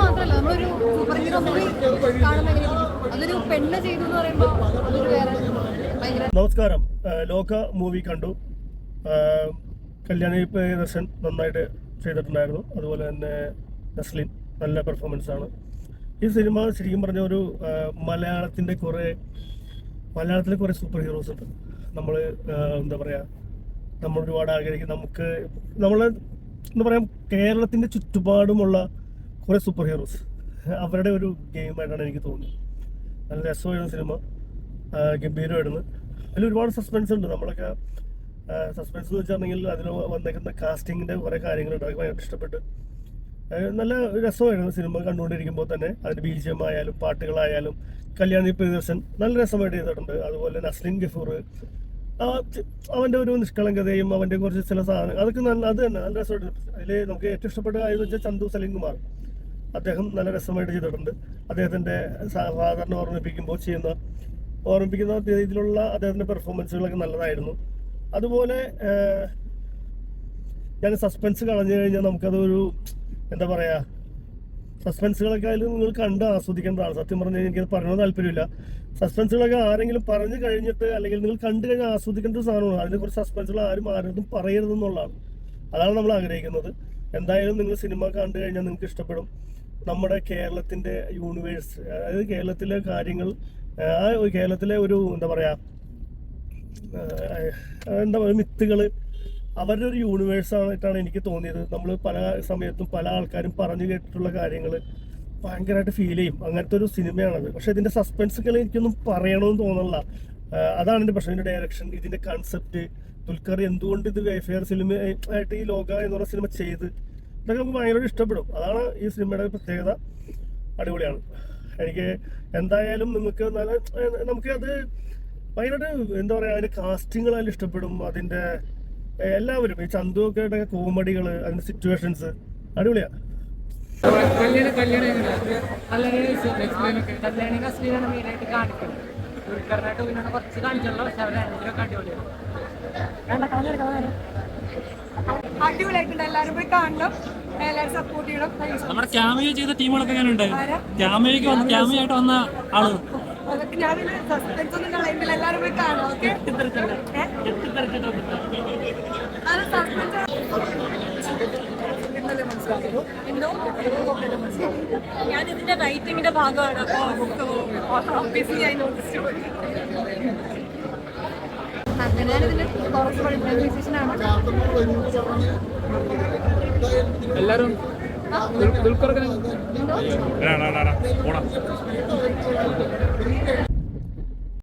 മാത്രമല്ല super hero പെണ്ണ് എന്ന് പറയുമ്പോൾ നമസ്കാരം. ലോക മൂവി കണ്ടു. കല്യാണി പ്രിയദർശൻ നന്നായിട്ട് ചെയ്തിട്ടുണ്ടായിരുന്നു. അതുപോലെ തന്നെ നസ്ലിൻ നല്ല പെർഫോമൻസ് ആണ്. ഈ സിനിമ ശരിക്കും പറഞ്ഞ ഒരു മലയാളത്തിന്റെ കുറേ മലയാളത്തിലെ കുറേ സൂപ്പർ ഹീറോസ് ഉണ്ട്. നമ്മൾ എന്താ പറയുക നമ്മൾ ഒരുപാട് ആഗ്രഹിക്കും. നമുക്ക് നമ്മൾ എന്താ പറയുക കേരളത്തിന്റെ ചുറ്റുപാടുമുള്ള കുറേ സൂപ്പർ ഹീറോസ് അവരുടെ ഒരു ഗെയിമായിട്ടാണ് എനിക്ക് തോന്നുന്നത് നല്ല രസമായിരുന്നു സിനിമ ഗംഭീരമായിരുന്നു. അതിൽ ഒരുപാട് സസ്പെൻസ് ഉണ്ട് നമ്മളൊക്കെ. സസ്പെൻസ് എന്ന് വെച്ചിട്ടുണ്ടെങ്കിൽ അതിൽ വന്നേക്കുന്ന കാസ്റ്റിങ്ങിന്റെ കുറേ കാര്യങ്ങളുണ്ട് അതൊക്കെ ഭയങ്കര ഇഷ്ടപ്പെട്ട്. നല്ല രസമായിരുന്നു സിനിമ കണ്ടുകൊണ്ടിരിക്കുമ്പോൾ തന്നെ. അതിന്റെ ആയാലും പാട്ടുകളായാലും കല്യാണി പ്രിയദർശൻ നല്ല രസമായിട്ട് ചെയ്തിട്ടുണ്ട്. അതുപോലെ നസ്ലിൻ ഗഫൂർ. അവന്റെ ഒരു നിഷ്കളങ്കതയും അവന്റെ കുറച്ച് ചില സാധനങ്ങൾ അതൊക്കെ നല്ല അത് തന്നെ നല്ല രസമായിട്ട് അതിൽ നമുക്ക് ഏറ്റവും ഇഷ്ടപ്പെട്ട കാര്യം എന്ന് വെച്ചാൽ ചന്തു സലീം കുമാർ. അദ്ദേഹം നല്ല രസമായിട്ട് ചെയ്തിട്ടുണ്ട്. അദ്ദേഹത്തിന്റെ സാധാരണ ഓർമ്മിപ്പിക്കുമ്പോൾ ചെയ്യുന്ന ഓർമ്മിപ്പിക്കുന്ന രീതിയിലുള്ള അദ്ദേഹത്തിന്റെ പെർഫോമൻസുകളൊക്കെ നല്ലതായിരുന്നു. അതുപോലെ ഞാൻ സസ്പെൻസ് കളഞ്ഞു കഴിഞ്ഞാൽ നമുക്കതൊരു എന്താ പറയുക സസ്പെൻസുകളൊക്കെ അതിൽ നിങ്ങൾ കണ്ട് ആസ്വദിക്കേണ്ടതാണ്. സത്യം പറഞ്ഞാൽ എനിക്കത് പറയണമെന്ന് താല്പര്യമില്ല. സസ്പെൻസുകളൊക്കെ ആരെങ്കിലും പറഞ്ഞു കഴിഞ്ഞിട്ട് അല്ലെങ്കിൽ നിങ്ങൾ കണ്ടു കഴിഞ്ഞാൽ ആസ്വദിക്കേണ്ട ഒരു സാധനമാണ്. അതിനെ കുറിച്ച് സസ്പെൻസുകൾ ആരും ആരും പറയരുതെന്നുള്ളതാണ്. അതാണ് നമ്മൾ ആഗ്രഹിക്കുന്നത്. എന്തായാലും നിങ്ങൾ സിനിമ കണ്ടു കഴിഞ്ഞാൽ നിങ്ങൾക്ക് ഇഷ്ടപ്പെടും. നമ്മുടെ കേരളത്തിന്റെ യൂണിവേഴ്സ് അതായത് കേരളത്തിലെ കാര്യങ്ങൾ ആ കേരളത്തിലെ ഒരു എന്താ പറയുക എന്താ പറയുക മിത്തുകൾ അവരുടെ ഒരു യൂണിവേഴ്സ് ആയിട്ടാണ് എനിക്ക് തോന്നിയത്. നമ്മൾ പല സമയത്തും പല ആൾക്കാരും പറഞ്ഞു കേട്ടിട്ടുള്ള കാര്യങ്ങൾ ഭയങ്കരമായിട്ട് ഫീൽ ചെയ്യും. അങ്ങനത്തെ ഒരു സിനിമയാണത്. പക്ഷെ ഇതിന്റെ സസ്പെൻസുകൾ എനിക്കൊന്നും പറയണമെന്ന് തോന്നണില്ല. അതാണ് എന്റെ പ്രശ്നം. ഇതിന്റെ ഡയറക്ഷൻ ഇതിന്റെ കൺസെപ്റ്റ് ദുൽഖർ എന്തുകൊണ്ട് ഇത് വെഫെയർ സിനിമ ആയിട്ട് ഈ ലോക എന്ന് പറഞ്ഞ സിനിമ ചെയ്ത്? ഇതൊക്കെ നമുക്ക് ഇഷ്ടപ്പെടും. അതാണ് ഈ സിനിമയുടെ പ്രത്യേകത. അടിപൊളിയാണ്. എനിക്ക് എന്തായാലും നിങ്ങൾക്ക് നല്ല നമുക്ക് അത് ഭയങ്കരമായിട്ട് എന്താ പറയുക അതിന്റെ കാസ്റ്റിങ്ങുകൾ ഇഷ്ടപ്പെടും. അതിന്റെ എല്ലാവരും ഈ ചന്തു ഒക്കെ കോമഡികൾ അതിന്റെ സിറ്റുവേഷൻസ് അടിപൊളിയാണ് കല്യാണം കല്യാണം കല്യാണി കസ്ലിനാണ് മെയിനായിട്ട് കാണിക്കുന്നത്. ദുൽഖറിനായിട്ട് പിന്നെ കുറച്ച് കാണിച്ചുള്ളൂ പക്ഷെ അവർ രണ്ടിലൊക്കെ അടിപൊളിയാണ്. അടിപൊളിയായിട്ടുണ്ട്. എല്ലാവരും പോയി കാണണം. എല്ലാവരും സപ്പോർട്ട് ചെയ്യണം. നമ്മുടെ ക്യാമിയോ ചെയ്ത ടീമുകളൊക്കെ എങ്ങനെ ഉണ്ട് ആരാ? വന്ന് ക്യാമിയോ ആയിട്ട് വന്ന ആൾ. അതൊക്കെ ഞാനിത് സസ്പെൻസ് ഒന്നും കളയുന്നില്ല എല്ലാവരും പോയി കാണാം ഓക്കെ സസ്പെൻസ് ഞാൻ ഇതിന്റെ റൈറ്റിംഗിന്റെ ഭാഗമാണ്. അങ്ങനെയാണ് ഇതിന്റെ കുറച്ച് പോടാ.